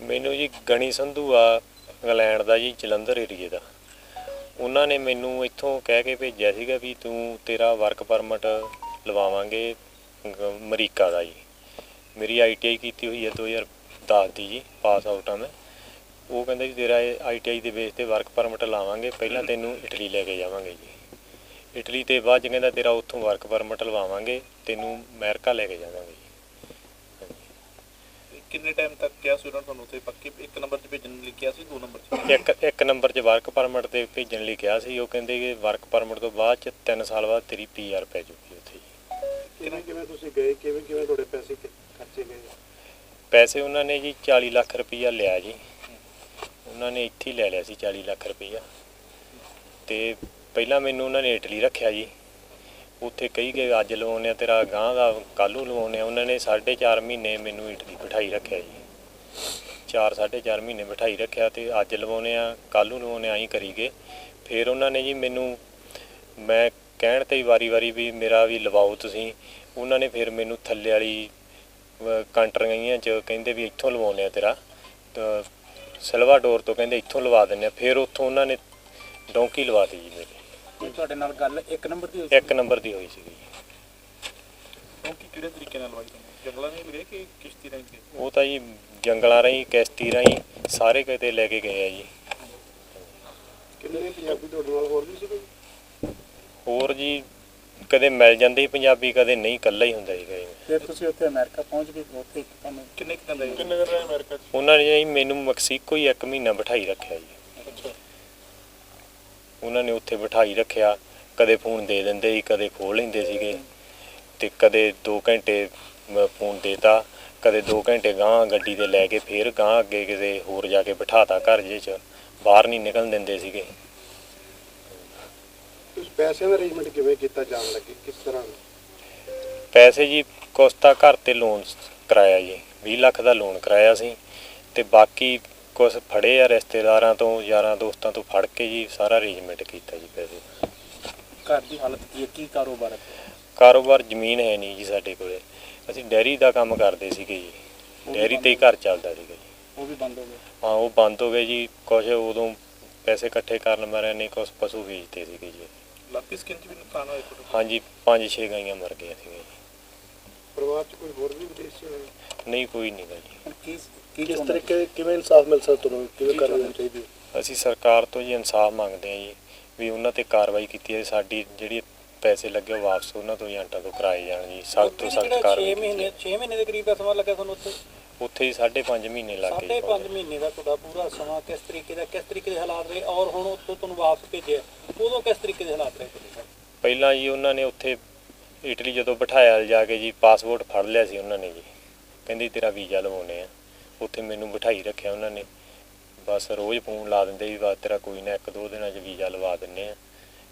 ਮੈਨੂੰ ਜੀ ਗਣੀ ਸੰਧੂ ਆ ਇੰਗਲੈਂਡ ਦਾ ਜੀ, ਜਲੰਧਰ ਏਰੀਏ ਦਾ। ਉਹਨਾਂ ਨੇ ਮੈਨੂੰ ਇੱਥੋਂ ਕਹਿ ਕੇ ਭੇਜਿਆ ਸੀਗਾ ਵੀ ਤੂੰ ਤੇਰਾ ਵਰਕ ਪਰਮਿਟ ਲਵਾਵਾਂਗੇ ਅਮਰੀਕਾ ਦਾ ਜੀ। ਮੇਰੀ ਆਈਟੀਆਈ ਕੀਤੀ ਹੋਈ ਹੈ 2010 ਦੀ ਜੀ ਪਾਸ ਆਊਟ ਆ ਮੈਂ। ਉਹ ਕਹਿੰਦਾ ਜੀ ਤੇਰਾ ਆਈਟੀਆਈ ਦੇ ਬੇਸ ਤੇ ਵਰਕ ਪਰਮਿਟ ਲਾਵਾਂਗੇ, ਪਹਿਲਾਂ ਤੈਨੂੰ ਇਟਲੀ ਲੈ ਕੇ ਜਾਵਾਂਗੇ ਜੀ। ਇਟਲੀ ਤੇ ਬਾਅਦ 'ਚ ਕਹਿੰਦਾ ਤੇਰਾ ਉੱਥੋਂ ਵਰਕ ਪਰਮਿਟ ਲਵਾਵਾਂਗੇ, ਤੈਨੂੰ ਅਮਰੀਕਾ ਲੈ ਕੇ ਜਾਵਾਂਗੇ ਕਿੰਨੇ ਟਾਈਮ ਤੱਕ ਕਿਹਾ ਸੀ ਉਹਨਾਂ ਨੇ ਤੁਹਾਨੂੰ ਉੱਥੇ ਪੱਕੀ? ਇੱਕ ਨੰਬਰ 'ਚ ਭੇਜਣ ਲਈ ਕਿਹਾ ਸੀ ਦੋ ਨੰਬਰ 'ਚ ਇੱਕ ਇੱਕ ਨੰਬਰ 'ਚ ਵਰਕ ਪਰਮਿਟ ਤੇ ਭੇਜਣ ਲਈ ਕਿਹਾ ਸੀ। ਉਹ ਕਹਿੰਦੇ ਕਿ ਵਰਕ ਪਰਮਿਟ ਤੋਂ ਬਾਅਦ 'ਚ 3 ਸਾਲ ਬਾਅਦ ਤੇਰੀ ਪੀਆਰ ਪੈ ਜੂਗੀ ਉੱਥੇ ਜੀ। ਕਿਵੇਂ ਕਿਵੇਂ ਤੁਸੀਂ ਗਏ? ਕਿਵੇਂ ਕਿਵੇਂ ਤੁਹਾਡੇ ਪੈਸੇ ਕਿ- ਖਰਚੇ ਗਏ? ਪੈਸੇ ਉਹਨਾਂ ਨੇ ਜੀ 40 ਲੱਖ ਰੁਪਈਆ ਲਿਆ ਜੀ। ਉਹਨਾਂ ਨੇ ਇੱਥੇ ਹੀ ਲੈ ਲਿਆ ਸੀ 40 ਲੱਖ ਰੁਪਈਆ। ਤੇ ਪਹਿਲਾਂ ਮੈਨੂੰ ਉਹਨਾਂ ਨੇ ਇਟਲੀ ਰੱਖਿਆ ਜੀ। ਉੱਥੇ ਕਹੀ ਗਏ, ਅੱਜ ਲਵਾਉਂਦੇ ਆ ਤੇਰਾ ਗਾਂ ਦਾ ਕੱਲ੍ਹ ਨੂੰ ਲਵਾਉਂਦੇ ਆ ਉਹਨਾਂ ਨੇ 4.5 ਮਹੀਨੇ ਮੈਨੂੰ ਇਟਲੀ ਬਿਠਾਈ ਰੱਖਿਆ ਜੀ। 4 4.5 ਮਹੀਨੇ ਬਿਠਾਈ ਰੱਖਿਆ ਤੇ ਅੱਜ ਲਵਾਉਂਦੇ ਆ ਕੱਲ੍ਹ ਨੂੰ ਲਵਾਉਂਦੇ ਆ ਐਂ ਕਰੀ ਗਏ। ਫਿਰ ਉਹਨਾਂ ਨੇ ਜੀ ਮੈਨੂੰ, ਮੈਂ ਕਹਿਣ ਤੇ ਹੀ ਵਾਰੀ-ਵਾਰੀ ਵੀ ਮੇਰਾ ਵੀ ਲਵਾਓ ਤੁਸੀਂ। ਉਹਨਾਂ ਨੇ ਫਿਰ ਮੈਨੂੰ ਥੱਲੇ ਵਾਲੀ, ਅਹ, ਕੰਟਰੀਆਂ ਚ ਕਹਿੰਦੇ ਵੀ ਇੱਥੋਂ ਲਵਾਉਂਦੇ ਆ ਤੇਰਾ। ਤਾਂ ਸਲਵਾਡੋਰ ਤੋਂ ਕਹਿੰਦੇ ਇੱਥੋਂ ਲਵਾ ਦਿੰਦੇ ਆ ਫਿਰ ਉੱਥੋਂ ਉਹਨਾਂ ਨੇ ਡੌਂਕੀ ਲਵਾਤੀ ਜੀ ਮੇਰੀ। ਤੁਹਾਡੇ ਨਾਲ ਗੱਲ ਇੱਕ ਨੰਬਰ ਦੀ ਇੱਕ ਨੰਬਰ ਦੀ ਹੋਈ ਸੀਗੀ ਕਿਉਂਕਿ ਕਿਹੜੇ ਤਰੀਕੇ ਨਾਲ ਲਵਾਈ ਤੁਹਾਨੂੰ ਜੰਗਲਾਂ ਵਿੱਚ ਗਏ ਕਿ ਕਿਸ਼ਤੀ ਰਾਹੀਂ ਗਏ? ਉਹ ਤਾਂ ਜੀ ਜੰਗਲਾਂ ਰਾਹੀਂ ਕਿਸ਼ਤੀ ਰਾਹੀਂ ਸਾਰੇ ਕਿਤੇ ਲੈ ਕੇ ਗਏ ਆ ਜੀ। ਕਿੰਨੇ ਪੰਜਾਬੀ ਤੁਹਾਡੇ ਨਾਲ ਹੋਰ ਵੀ ਸੀ ਕੋਈ ਹੋਰ ਜੀ ਕਦੇ ਮਿਲ ਜਾਂਦੇ ਸੀ ਪੰਜਾਬੀ ਕਦੇ ਨਹੀਂ ਇਕੱਲਾ ਹੀ ਹੁੰਦਾ ਸੀਗਾ ਜੀ। ਫਿਰ ਤੁਸੀਂ ਉੱਥੇ ਅਮਰੀਕਾ ਪਹੁੰਚ ਗਏ ਉੱਥੇ ਤੁਹਾਨੂੰ ਕਿੰਨੇ ਰਹੇ? ਕਿੰਨੇ ਦਿਨ ਰਹੇ ਅਮਰੀਕਾ 'ਚ? ਉਹਨਾਂ ਨੇ ਜੀ ਮੈਨੂੰ ਮੈਕਸੀਕੋ ਹੀ ਇੱਕ ਮਹੀਨਾ ਬਿਠਾਈ ਰੱਖਿਆ ਜੀ। ਉਹਨਾਂ ਨੇ ਉੱਥੇ ਬਿਠਾਈ ਰੱਖਿਆ। ਕਦੇ ਫੋਨ ਦੇ ਦਿੰਦੇ ਸੀ ਕਦੇ ਖੋਲ ਲੈਂਦੇ ਸੀਗੇ। ਤੇ ਕਦੇ 2 ਘੰਟੇ ਫੋਨ ਦੇਤਾ। ਕਦੇ 2 ਘੰਟੇ ਗਾਂ ਗੱਡੀ ਤੇ ਲੈ ਕੇ ਫੇਰ ਗਾਂ ਅੱਗੇ ਕਿਸੇ ਹੋਰ ਜਾ ਕੇ ਬਿਠਾਤਾ ਘਰ ਜੇ ਚ। ਬਾਹਰ ਨਹੀਂ ਨਿਕਲਣ ਦਿੰਦੇ ਸੀਗੇ। ਦਾ ਅਰੇਂਜਮੈਂਟ ਕਿਵੇਂ ਕੀਤਾ ਜਾਣ ਲੱਗੇ? ਕਿਸ ਤਰ੍ਹਾਂ? ਪੈਸੇ ਜੀ ਕੋਸਤਾ ਘਰ ਤੇ ਲੋਨ ਕਰਾਇਆ ਜੀ। 20 ਲੱਖ ਦਾ ਲੋਨ ਕਰਾਇਆ ਸੀ। ਤੇ ਬਾਕੀ ਕੁਝ ਫੜੇ ਆ ਰਿਸ਼ਤੇਦਾਰਾਂ ਤੋਂ ਯਾਰਾਂ ਦੋਸਤਾਂ ਤੋਂ ਫੜ ਕੇ ਜੀ ਸਾਰਾ ਅਰੇਂਜਮੈਂਟ ਕੀਤਾ ਜੀ ਪੈਸੇ। ਘਰ ਦੀ ਹਾਲਤ ਕੀ ਹੈ? ਕੀ ਕਾਰੋਬਾਰ ਹੈ? ਕਾਰੋਬਾਰ ਜ਼ਮੀਨ ਹੈ ਨਹੀਂ ਜੀ ਸਾਡੇ ਕੋਲੇ। ਅਸੀਂ ਡੈਰੀ ਦਾ ਕੰਮ ਕਰਦੇ ਸੀਗੇ ਜੀ। ਡੈਰੀ ਤੇ ਹੀ ਘਰ ਚੱਲਦਾ ਸੀਗਾ ਜੀ। ਉਹ ਵੀ ਬੰਦ ਹੋ ਗਏ ਹਾਂ ਉਹ ਬੰਦ ਹੋ ਗਏ ਜੀ। ਕੁਝ ਉਦੋਂ ਪੈਸੇ ਇਕੱਠੇ ਕਰਨ ਮਾਰਿਆਂ ਨੇ ਕੁਝ ਪਸ਼ੂ ਵੇਚਦੇ ਸੀਗੇ ਜੀ। ਲਾਤੀ ਸਕਿਨ 'ਚ ਵੀ ਨੁਕਸਾਨ ਹੋਇਆ ਤੁਹਾਡਾ ਹਾਂਜੀ ਪੰਜ ਛੇ ਗਾਈਆਂ ਮਰ ਗਈਆਂ ਸੀਗੀਆਂ ਜੀ। ਪਰਿਵਾਰ 'ਚ ਕੋਈ ਹੋਰ ਵੀ ਵਿਦੇਸ਼ੀ ਹੋਏ? ਨਹੀਂ ਕੋਈ ਨਹੀਂ ਗਾ ਜੀ। ਹੁਣ ਕੀ ਕੀ ਕਿਸ ਤਰੀਕੇ ਕਿਵੇਂ ਇਨਸਾਫ ਮਿਲ ਸਕਦਾ ਤੁਹਾਨੂੰ? ਕਿਵੇਂ ਕਰਨਾ ਚਾਹੀਦੀ ਅਸੀਂ ਸਰਕਾਰ ਤੋਂ ਜੀ ਇਨਸਾਫ ਮੰਗਦੇ ਹਾਂ ਜੀ ਵੀ ਉਹਨਾਂ ਤੇ ਕਾਰਵਾਈ ਕੀਤੀ ਜਾਵੇ ਸਾਡੀ ਜਿਹੜੀ ਪੈਸੇ ਲੱਗੇ ਵਾਪਸ ਉਹਨਾਂ ਤੋਂ ਏਜੰਟਾਂ ਤੋਂ ਕਰਾਏ ਜਾਣ ਜੀ ਸਖਤ ਤੋਂ ਸਖਤ ਕਾਰਵਾਈ 6 ਕੀਤੀ ਮਹੀਨੇ ਜਾਵੇ। 6 ਮਹੀਨੇ ਦੇ ਕਰੀਬ ਦਾ ਸਮਾਂ ਲੱਗਾ ਤੁਹਾਨੂੰ ਉੱਥੇ? ਉੱਥੇ ਹੀ 5.5 ਮਹੀਨੇ ਲੱਗ ਗਏ ਸਾਢੇ ਜੀ ਪੰਜ ਪਹੁੰਚਣ। ਮਹੀਨੇ ਦਾ ਤੁਹਾਡਾ ਪੂਰਾ ਸਮਾਂ ਕਿਸ ਤਰੀਕੇ ਦਾ ਕਿਸ ਤਰੀਕੇ ਦੇ ਹਾਲਾਤ ਰਹੇ? ਔਰ ਹੁਣ ਉੱਥੋਂ ਤੁਹਾਨੂੰ ਵਾਪਸ ਭੇਜਿਆ। ਉਦੋਂ ਕਿਸ ਤਰੀਕੇ ਦੇ ਹਾਲਾਤ ਰਹੇ ਪਹਿਲਾਂ ਜੀ ਉਹਨਾਂ ਨੇ ਉੱਥੇ ਇਟਲੀ ਜਦੋਂ ਬਿਠਾਇਆ ਜਾ ਕੇ ਜੀ ਪਾਸਪੋਰਟ ਫੜ ਲਿਆ ਸੀ ਉਹਨਾਂ ਨੇ ਜੀ। ਕਹਿੰਦੇ ਤੇਰਾ ਵੀਜ਼ਾ ਲਵਾਉਣੇ ਆ। ਉੱਥੇ ਮੈਨੂੰ ਬਿਠਾਈ ਰੱਖਿਆ ਉਹਨਾਂ ਨੇ। ਬਸ ਰੋਜ਼ ਫੋਨ ਲਾ ਦਿੰਦੇ ਵੀ ਬਸ ਤੇਰਾ ਕੋਈ ਨਾ ਇੱਕ ਦੋ ਦਿਨਾਂ 'ਚ ਵੀਜ਼ਾ ਲਵਾ ਦਿੰਨੇ ਆ।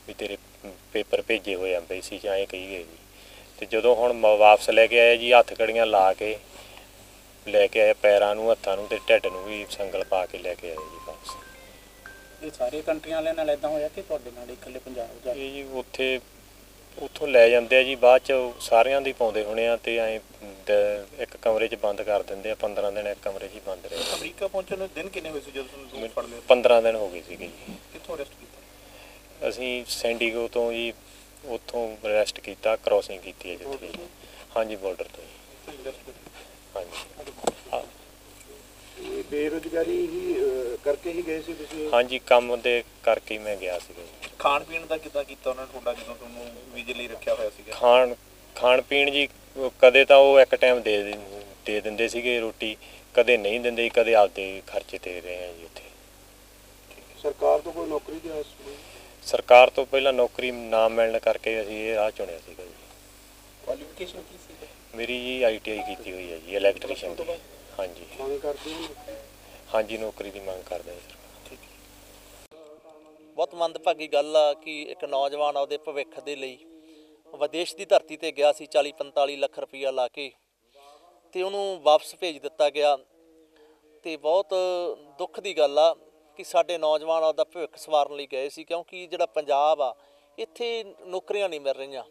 ਵੀ ਤੇਰੇ ਪੇਪਰ ਭੇਜੇ ਹੋਏ ਆ ਐਮਬੈਸੀ 'ਚ ਐਂ ਕਹੀ ਗਏ ਜੀ। ਤੇ ਜਦੋਂ ਹੁਣ ਵਾਪਸ ਲੈ ਕੇ ਆਏ ਜੀ ਹੱਥ ਕੜੀਆਂ ਲਾ ਕੇ ਲੈ ਕੇ ਆਏ ਪੈਰਾਂ ਨੂੰ ਹੱਥਾਂ ਨੂੰ ਤੇ ਢਿੱਡ ਨੂੰ ਵੀ ਸੰਗਲ ਪਾ ਕੇ ਲੈ ਕੇ ਆਏ ਜੀ ਵਾਪਸ। ਇਹ ਸਾਰੇ ਕੰਟਰੀਆਂ ਵਾਲਿਆਂ ਨਾਲ ਇਦਾਂ ਹੋਇਆ ਕਿ ਤੁਹਾਡੇ ਨਾਲ ਇਕੱਲੇ ਪੰਜਾਬ ਦਾ ਇਹ ਜੀ ਉੱਥੇ ਉੱਥੋਂ ਲੈ ਜਾਂਦੇ ਆ ਜੀ ਬਾਅਦ ਚ ਉਹ ਸਾਰਿਆਂ ਦੀ ਪਾਉਂਦੇ ਹੋਣੇ ਆ ਤੇ ਐ ਇੱਕ ਕਮਰੇ 'ਚ ਬੰਦ ਕਰ ਦਿੰਦੇ ਆ 15 ਦਿਨ ਇੱਕ ਕਮਰੇ 'ਚ ਹੀ ਬੰਦ ਰਹੇ ਅਮਰੀਕਾ ਪਹੁੰਚਣ ਨੂੰ ਦਿਨ ਕਿੰਨੇ ਹੋਏ ਸੀ ਜਦੋਂ ਤੁਹਾਨੂੰ ਫੜ ਲਿਆ? 15 ਦਿਨ ਹੋ ਗਏ ਸੀਗੇ ਜੀ। ਕਿੱਥੋਂ ਅਰੈਸਟ ਕੀਤਾ? ਅਸੀਂ ਸੈਂਡੀਗੋ ਤੋਂ ਜੀ ਉੱਥੋਂ ਅਰੈਸਟ ਕੀਤਾ ਕ੍ਰਾਸਿੰਗ ਕੀਤੀ ਹੈ ਜਿੱਥੇ ਜੀ। ਹਾਂਜੀ ਬਾਰਡਰ ਤੋਂ ਜੀ? ਹਾਂਜੀ। ਹਾਂ- ਬੇਰੋਜ਼ਗਾਰੀ ਹੀ ਕਰਕੇ ਹੀ ਗਏ ਸੀ ਤੁਸੀਂ? ਹਾਂਜੀ ਕੰਮ ਦੇ ਕਰਕੇ ਹੀ ਮੈਂ ਗਿਆ ਸੀਗਾ ਜੀ। ਖਾਣ ਪੀਣ ਦਾ ਕਿੱਦਾਂ ਕੀਤਾ ਉਹਨਾਂ ਨੇ? ਤੁਹਾਡਾ ਜਦੋਂ ਤੁਹਾਨੂੰ ਵੀਜ਼ੇ ਲਈ ਰੱਖਿਆ ਹੋਇਆ ਸੀਗਾ? ਖਾਣ ਖਾਣ ਪੀਣ ਜੀ ਕਦੇ ਤਾਂ ਉਹ ਇੱਕ ਟਾਈਮ ਦੇ ਦਿੰ- ਦਿੰਦੇ ਸੀਗੇ ਰੋਟੀ ਕਦੇ ਨਹੀਂ ਦਿੰਦੇ ਕਦੇ ਆਪਦੇ ਖਰਚੇ ਤੇ ਰਹੇ ਆ ਜੀ ਉੱਥੇ। ਸਰਕਾਰ ਤੋਂ ਕੋਈ ਨੌਕਰੀ ਦੀ ਆਸ ਸਰਕਾਰ ਤੋਂ ਪਹਿਲਾਂ ਨੌਕਰੀ ਨਾ ਮਿਲਣ ਕਰਕੇ ਅਸੀਂ ਇਹ ਰਾਹ ਚੁਣਿਆ ਸੀਗਾ ਜੀ। ਕੁਆਲੀਫਿਕੇਸ਼ਨ ਕੀ ਸੀ ਮੇਰੀ ਜੀ ਆਈਟੀਆਈ ਕੀਤੀ ਹੋਈ ਹੈ ਜੀ ਇਲੈਕਟ੍ਰੀਸ਼ੀਅਨ ਦੀ। ਹਾਂਜੀ। ਮੰਗ ਕਰਦੇ ਹੋ? ਹਾਂਜੀ ਨੌਕਰੀ ਦੀ ਮੰਗ ਕਰਦੇ ਹਾਂ ਸਰਕਾਰ। ਬਹੁਤ ਮੰਦਭਾਗੀ ਗੱਲ ਆ ਕਿ ਇੱਕ ਨੌਜਵਾਨ ਆਪਦੇ ਭਵਿੱਖ ਦੇ ਲਈ ਵਿਦੇਸ਼ ਦੀ ਧਰਤੀ ਤੇ ਗਿਆ ਸੀ 40 45 ਲੱਖ ਰੁਪਈਆ ਲਾ ਕੇ ਤੇ ਉਹਨੂੰ ਵਾਪਸ ਭੇਜ ਦਿੱਤਾ ਗਿਆ। ਤੇ ਬਹੁਤ ਦੁੱਖ ਦੀ ਗੱਲ ਆ ਕਿ ਸਾਡੇ ਨੌਜਵਾਨ ਆਪਦਾ ਭਵਿੱਖ ਸਵਾਰਨ ਲਈ ਗਏ ਸੀ, ਕਿਉਂਕਿ ਜਿਹੜਾ ਪੰਜਾਬ ਆ, ਇੱਥੇ ਨੌਕਰੀਆਂ ਨਹੀਂ ਮਿਲ ਰਹੀਆਂ।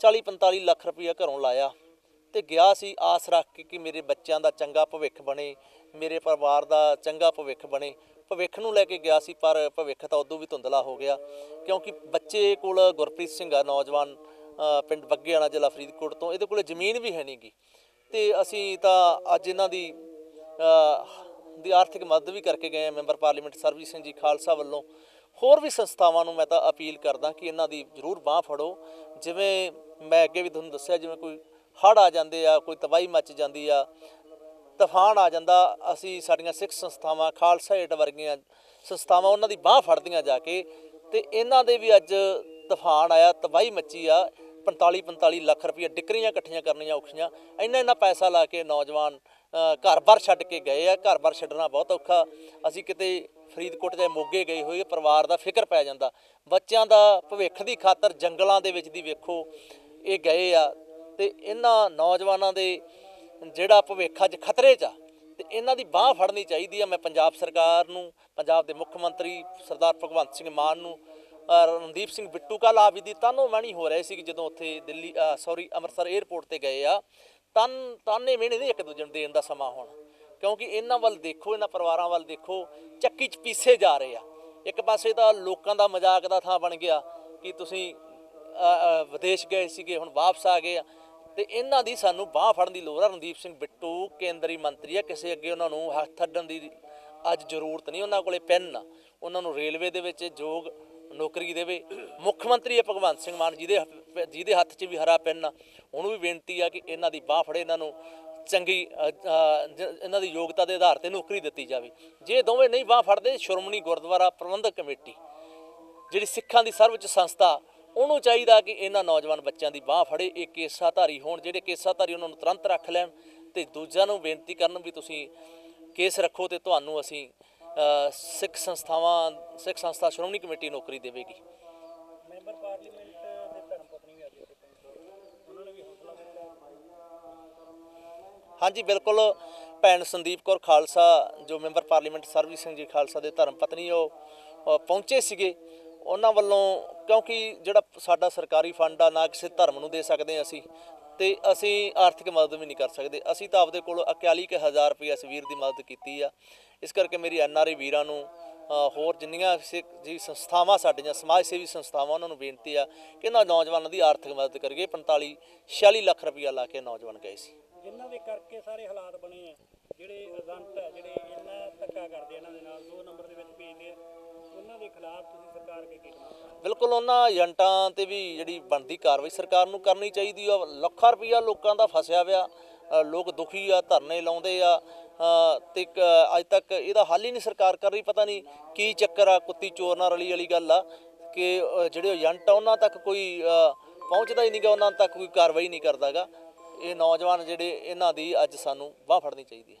40 45 ਲੱਖ ਰੁਪਈਆ ਘਰੋਂ ਲਾਇਆ ਤੇ ਗਿਆ ਸੀ, ਆਸ ਰੱਖ ਕੇ ਕਿ ਮੇਰੇ ਬੱਚਿਆਂ ਦਾ ਚੰਗਾ ਭਵਿੱਖ ਬਣੇ, ਮੇਰੇ ਪਰਿਵਾਰ ਦਾ ਚੰਗਾ ਭਵਿੱਖ ਬਣੇ। ਭਵਿੱਖ ਨੂੰ ਲੈ ਕੇ ਗਿਆ ਸੀ, ਪਰ ਭਵਿੱਖ ਤਾਂ ਉਦੋਂ ਵੀ ਧੁੰਦਲਾ ਹੋ ਗਿਆ। ਕਿਉਂਕਿ ਬੱਚੇ ਕੋਲ ਗੁਰਪ੍ਰੀਤ ਸਿੰਘ ਆ, ਨੌਜਵਾਨ ਪਿੰਡ ਬੱਗੇ ਵਾਲਾ ਜ਼ਿਲ੍ਹਾ ਫਰੀਦਕੋਟ ਤੋਂ, ਇਹਦੇ ਕੋਲੇ ਜ਼ਮੀਨ ਵੀ ਹੈ ਨਹੀਂਗੀ। ਤੇ ਅਸੀਂ ਤਾਂ ਅੱਜ ਇਹਨਾਂ ਦੀ ਦੀ ਆਰਥਿਕ ਮਦਦ ਵੀ ਕਰਕੇ ਗਏ ਮੈਂਬਰ ਪਾਰਲੀਮੈਂਟ ਸਰਬਜੀਤ ਸਿੰਘ ਜੀ ਖਾਲਸਾ ਵੱਲੋਂ। ਹੋਰ ਵੀ ਸੰਸਥਾਵਾਂ ਨੂੰ ਮੈਂ ਤਾਂ ਅਪੀਲ ਕਰਦਾ ਕਿ ਇਹਨਾਂ ਦੀ ਜ਼ਰੂਰ ਬਾਹ ਫੜੋ। ਜਿਵੇਂ ਮੈਂ ਅੱਗੇ ਵੀ ਤੁਹਾਨੂੰ ਦੱਸਿਆ, ਜਿਵੇਂ ਕੋਈ ਹੜ੍ਹ ਆ ਜਾਂਦੇ ਆ, ਕੋਈ ਤਬਾਹੀ ਮੱਚ ਜਾਂਦੀ ਆ ਤੂਫਾਨ ਆ ਜਾਂਦਾ, ਅਸੀਂ ਸਾਡੀਆਂ ਸਿੱਖ ਸੰਸਥਾਵਾਂ, ਖਾਲਸਾ ਏਡ ਵਰਗੀਆਂ ਸੰਸਥਾਵਾਂ ਉਹਨਾਂ ਦੀ ਬਾਹ ਫੜਦੀਆਂ ਜਾ ਕੇ ਤੇ ਇਹਨਾਂ ਦੇ ਵੀ ਅੱਜ ਤੂਫਾਨ ਆਇਆ, ਤਬਾਹੀ ਮੱਚੀ ਆ 45 45 ਲੱਖ ਰੁਪਏ ਡਿਕਰੀਆਂ ਇਕੱਠੀਆਂ ਕਰਨੀਆਂ ਔਖੀਆਂ। ਇੰਨਾ ਇੰਨਾ ਪੈਸਾ ਲਾ ਕੇ ਨੌਜਵਾਨ ਘਰ-ਬਾਰ ਛੱਡ ਕੇ ਗਏ ਆ ਘਰ-ਬਾਰ ਛੱਡਣਾ ਬਹੁਤ ਔਖਾ। ਅਸੀਂ ਕਿਤੇ ਫਰੀਦਕੋਟ ਜਾਂ ਮੋਗੇ ਗਏ ਹੋਏ ਪਰਿਵਾਰ ਦਾ ਫਿਕਰ ਪੈ ਜਾਂਦਾ। ਬੱਚਿਆਂ ਦਾ ਭਵਿੱਖ ਦੀ ਖਾਤਰ ਜੰਗਲਾਂ ਦੇ ਵਿੱਚ ਦੀ ਵੇਖੋ, ਇਹ ਗਏ ਆ ਤੇ ਇਹਨਾਂ ਨੌਜਵਾਨਾਂ ਦੇ ਜਿਹੜਾ ਭਵਿੱਖ ਅੱਜ ਖਤਰੇ 'ਚ ਆ, ਤੇ ਇਹਨਾਂ ਦੀ ਬਾਹ ਫੜਨੀ ਚਾਹੀਦੀ ਆ। ਮੈਂ ਪੰਜਾਬ ਸਰਕਾਰ ਨੂੰ, ਪੰਜਾਬ ਦੇ ਮੁੱਖ ਮੰਤਰੀ ਸਰਦਾਰ ਭਗਵੰਤ ਸਿੰਘ ਮਾਨ ਨੂੰ ਰਣਦੀਪ ਸਿੰਘ ਬਿੱਟੂ ਕੱਲ ਆ ਵੀ ਦੀ ਤਾਨੋ ਮਾਣੀ ਹੋ ਰਹੇ ਸੀ ਕਿ ਜਦੋਂ ਉੱਥੇ ਦਿੱਲੀ ਸੌਰੀ ਅੰਮ੍ਰਿਤਸਰ 에ਅਰਪੋਰਟ ਤੇ ਗਏ ਆ, ਤਨ, ਤਾਨੇ ਮਿਹਣੇ ਨਹੀਂ ਇੱਕ ਦੂਜੇ ਨੂੰ ਦੇਣ ਦਾ ਸਮਾਂ ਹੁਣ। ਕਿਉਂਕਿ ਇਹਨਾਂ ਵੱਲ ਦੇਖੋ, ਇਹਨਾਂ ਪਰਿਵਾਰਾਂ ਵੱਲ ਦੇਖੋ, ਚੱਕੀ 'ਚ ਪੀਸੇ ਜਾ ਰਹੇ ਆ। ਇੱਕ ਪਾਸੇ ਤਾਂ ਲੋਕਾਂ ਦਾ ਮਜ਼ਾਕ ਦਾ ਥਾਂ ਬਣ ਗਿਆ ਕਿ ਤੁਸੀਂ ਵਿਦੇਸ਼ ਗਏ ਸੀਗੇ, ਹੁਣ ਵਾਪਸ ਆ ਗਏ ਆ। ਤੇ ਇਹਨਾਂ ਦੀ ਸਾਨੂੰ ਬਾਹ ਫੜਨ ਦੀ ਲੋੜ ਆ। ਰਣਦੀਪ ਸਿੰਘ ਬਿੱਟੂ, ਕੇਂਦਰੀ ਮੰਤਰੀ ਆ। ਕਿਸੇ ਅੱਗੇ ਉਹਨਾਂ ਨੂੰ ਹੱਥ ਅੱਡਣ ਦੀ ਅੱਜ ਜ਼ਰੂਰਤ ਨਹੀਂ। ਉਹਨਾਂ ਕੋਲੇ ਪੈਨ ਆ। ਉਹਨਾਂ ਨੂੰ ਰੇਲਵੇ ਦੇ ਵਿੱਚ ਯੋਗ ਨੌਕਰੀ ਦੇਵੇ। ਮੁੱਖ ਮੰਤਰੀ ਹੈ ਭਗਵੰਤ ਸਿੰਘ ਮਾਨ, ਜਿਹਦੇ ਹੱਥ- ਜਿਹਦੇ ਹੱਥ 'ਚ ਵੀ ਹਰਾ ਪੈਨ ਆ। ਉਹਨੂੰ ਵੀ ਬੇਨਤੀ ਆ ਕਿ ਇਹਨਾਂ ਦੀ ਬਾਹ ਫੜੇ, ਇਹਨਾਂ ਨੂੰ ਚੰਗੀ ਇਹਨਾਂ ਦੀ ਯੋਗਤਾ ਦੇ ਆਧਾਰ ਤੇ ਨੌਕਰੀ ਦਿੱਤੀ ਜਾਵੇ। ਜੇ ਦੋਵੇਂ ਨਹੀਂ ਬਾਹ ਫੜਦੇ, ਸ਼੍ਰੋਮਣੀ ਗੁਰਦੁਆਰਾ ਪ੍ਰਬੰਧਕ ਕਮੇਟੀ, ਜਿਹੜੀ ਸਿੱਖਾਂ ਦੀ ਸਰਵਉੱਚ ਸੰਸਥਾ ਉਹਨੂੰ ਚਾਹੀਦਾ ਕਿ ਇਹਨਾਂ ਨੌਜਵਾਨ ਬੱਚਿਆਂ ਦੀ ਬਾਹ ਫੜੇ ਇਹ ਕੇਸਾਧਾਰੀ ਹੋਣ ਜਿਹੜੇ ਕੇਸਾਧਾਰੀ ਉਹਨਾਂ ਨੂੰ ਤੁਰੰਤ ਰੱਖ ਲੈਣ ਤੇ ਦੂਜਿਆਂ ਨੂੰ ਬੇਨਤੀ ਕਰਨ ਵੀ ਤੁਸੀਂ ਕੇਸ ਰੱਖੋ ਤੇ ਤੁਹਾਨੂੰ ਅਸੀਂ ਸਿੱਖ ਸੰਸਥਾਵਾਂ ਸਿੱਖ ਸੰਸਥਾ ਸ਼੍ਰੋਮਣੀ ਕਮੇਟੀ ਨੌਕਰੀ ਦੇਵੇਗੀ। ਮੈਂਬਰ ਪਾਰਲੀਮੈਂਟ ਦੇ ਧਰਮ ਪਤਨੀ ਵੀ ਅੱਜ ਇੱਥੇ ਪਹੁੰਚੇ ਉਹਨਾਂ ਨੇ ਵੀ ਹੌਸਲਾ ਦਿੱਤਾ ਹਾਂਜੀ ਬਿਲਕੁਲ। ਭੈਣ ਸੰਦੀਪ ਕੌਰ ਖਾਲਸਾ ਜੋ ਮੈਂਬਰ ਪਾਰਲੀਮੈਂਟ ਸਰਬਜੀਤ ਸਿੰਘ ਜੀ ਖਾਲਸਾ ਦੇ ਧਰਮ ਪਤਨੀ ਉਹ ਪਹੁੰਚੇ ਸੀਗੇ। ਉਹਨਾਂ ਵੱਲੋਂ ਕਿਉਂਕਿ ਜਿਹੜਾ ਸਾਡਾ ਸਰਕਾਰੀ ਫੰਡ ਆ, ਨਾ ਕਿਸੇ ਧਰਮ ਨੂੰ ਦੇ ਸਕਦੇ ਹਾਂ ਅਸੀਂ, ਤੇ ਅਸੀਂ ਆਰਥਿਕ ਮਦਦ ਵੀ ਨਹੀਂ ਕਰ ਸਕਦੇ। ਅਸੀਂ ਤਾਂ ਆਪਦੇ ਕੋਲ 41000 ਰੁਪਏ ਇਸ ਵੀਰ ਦੀ ਮਦਦ ਕੀਤੀ ਆ। ਇਸ ਕਰਕੇ ਮੇਰੀ ਐਨਆਰਆਈ ਵੀਰਾਂ ਨੂੰ ਹੋਰ ਜਿੰਨੀਆਂ ਸਿੱਖ ਜੀ ਸੰਸਥਾਵਾਂ ਸਾਡੀਆਂ, ਸਮਾਜ ਸੇਵੀ ਸੰਸਥਾਵਾਂ, ਉਹਨਾਂ ਨੂੰ ਬੇਨਤੀ ਆ ਕਿ ਇਹਨਾਂ ਨੌਜਵਾਨਾਂ ਦੀ ਆਰਥਿਕ ਮਦਦ ਕਰੀਏ। 45 46 ਲੱਖ ਰੁਪਇਆ ਲਾ ਕੇ ਨੌਜਵਾਨ ਗਏ ਸੀ। ਜਿਨ੍ਹਾਂ ਦੇ ਕਰਕੇ ਸਾਰੇ ਹਾਲਾਤ ਬਣੇ ਆ, ਜਿਹੜੇ ਏਜੰਟ ਜਿਹੜੇ ਇੰਨਾ ਧੱਕਾ ਕਰਦੇ ਇਹਨਾਂ ਦੇ ਨਾਲ, ਦੋ ਨੰਬਰ ਦੇ ਵਿੱਚ ਭੇਜਦੇ ਆ। ਉਹਨਾਂ ਦੇ ਖਿਲਾਫ ਤੁਸੀਂ ਸਰਕਾਰ ਕੇ ਕੀ ਬਿਲਕੁਲ ਉਹਨਾਂ ਏਜੰਟਾਂ ਤੇ ਵੀ ਜਿਹੜੀ ਬਣਦੀ ਕਾਰਵਾਈ ਸਰਕਾਰ ਨੂੰ ਕਰਨੀ ਚਾਹੀਦੀ ਆ। ਲੱਖਾਂ ਰੁਪਈਆ ਲੋਕਾਂ ਦਾ ਫਸਿਆ ਵਿਆ ਲੋਕ ਦੁਖੀ ਆ ਧਰਨੇ ਲਾਉਂਦੇ ਆ। ਅ, ਤੇ ਅੱਜ ਤੱਕ ਇਹਦਾ ਹੱਲ ਹੀ ਨਹੀਂ ਸਰਕਾਰ ਕਰ ਰਹੀ ਪਤਾ ਨਹੀਂ ਕੀ ਚੱਕਰ ਆ ਕੁੱਤੀ ਚੋਰ ਨਾਲ ਰਲੀ ਵਾਲੀ ਗੱਲ ਆ ਕਿ ਜਿਹੜੇ ਏਜੰਟ ਆ ਉਹਨਾਂ ਤੱਕ ਕੋਈ ਪਹੁੰਚਦਾ ਹੀ ਨਹੀਂਗਾ ਉਹਨਾਂ ਤੱਕ ਕੋਈ ਕਾਰਵਾਈ ਨਹੀਂ ਕਰਦਾਗਾ ਇਹ ਨੌਜਵਾਨ ਜਿਹੜੇ ਇਹਨਾਂ ਦੀ ਅੱਜ ਸਾਨੂੰ ਬਾਹ ਫੜਨੀ ਚਾਹੀਦੀ ਹੈ